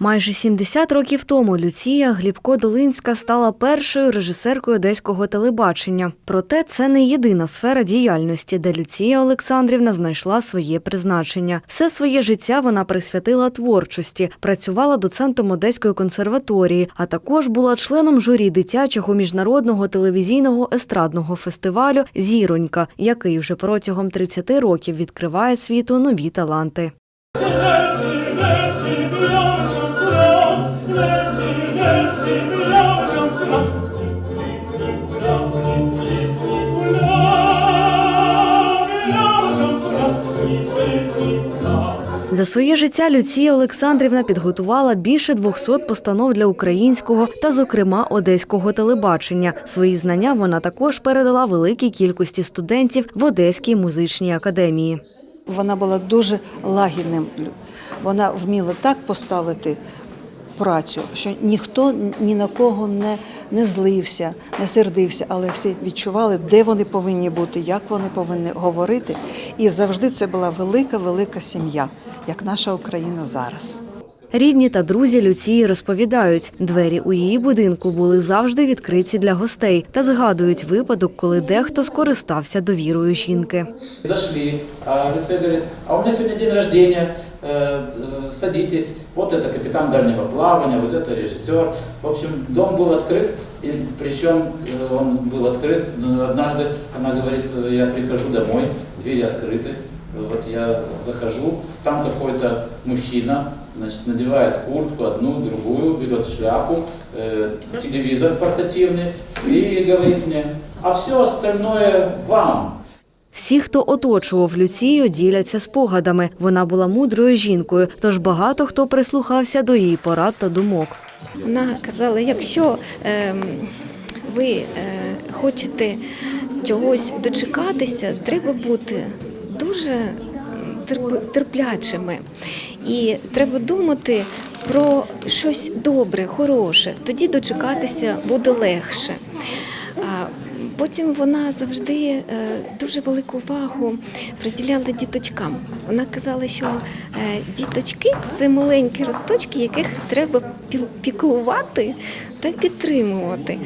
Майже 70 років тому Люція Глібко-Долинська стала першою режисеркою одеського телебачення. Проте це не єдина сфера діяльності, де Люція Олександрівна знайшла своє призначення. Все своє життя вона присвятила творчості, працювала доцентом Одеської консерваторії, а також була членом журі дитячого міжнародного телевізійного естрадного фестивалю Зіронька, який вже протягом 30 років відкриває світу нові таланти. За своє життя Люція Олександрівна підготувала більше 200 постанов для українського та, зокрема, одеського телебачення. Свої знання вона також передала великій кількості студентів в Одеській музичній академії. Вона була дуже лагідним. Вона вміла так поставити працю, що ніхто ні на кого не, не злився, не сердився, але всі відчували, де вони повинні бути, як вони повинні говорити. І завжди це була велика, велика сім'я, як наша Україна зараз. Рідні та друзі Люції розповідають, двері у її будинку були завжди відкриті для гостей та згадують випадок, коли дехто скористався довірою жінки. Зашли, а Люция говорит, а у меня сегодня день рождения, э, э, садитесь, вот это капитан дальнего плавания, вот это режиссер. В общем, дом был открыт, и причем э, он был открыт, но однажды она говорит, э, я прихожу домой, двери открыты, вот я захожу, там какой-то мужчина, значит, надевает куртку, одну, другую, берет шляпу, э, телевизор портативный и говорит мне, а все остальное вам. Всі, хто оточував Люцію, діляться спогадами. Вона була мудрою жінкою, тож багато хто прислухався до її порад та думок. Вона казала, якщо ем, ви е, хочете чогось дочекатися, треба бути дуже терп- терплячими. І треба думати про щось добре, хороше. Тоді дочекатися буде легше. Потім вона завжди е, дуже велику увагу приділяла діточкам. Вона казала, що е, діточки це маленькі росточки, яких треба піклувати та підтримувати.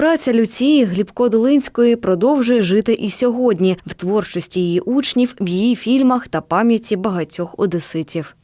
Праця Люції Глібко-Долинської продовжує жити і сьогодні в творчості її учнів, в її фільмах та пам'яті багатьох одеситів.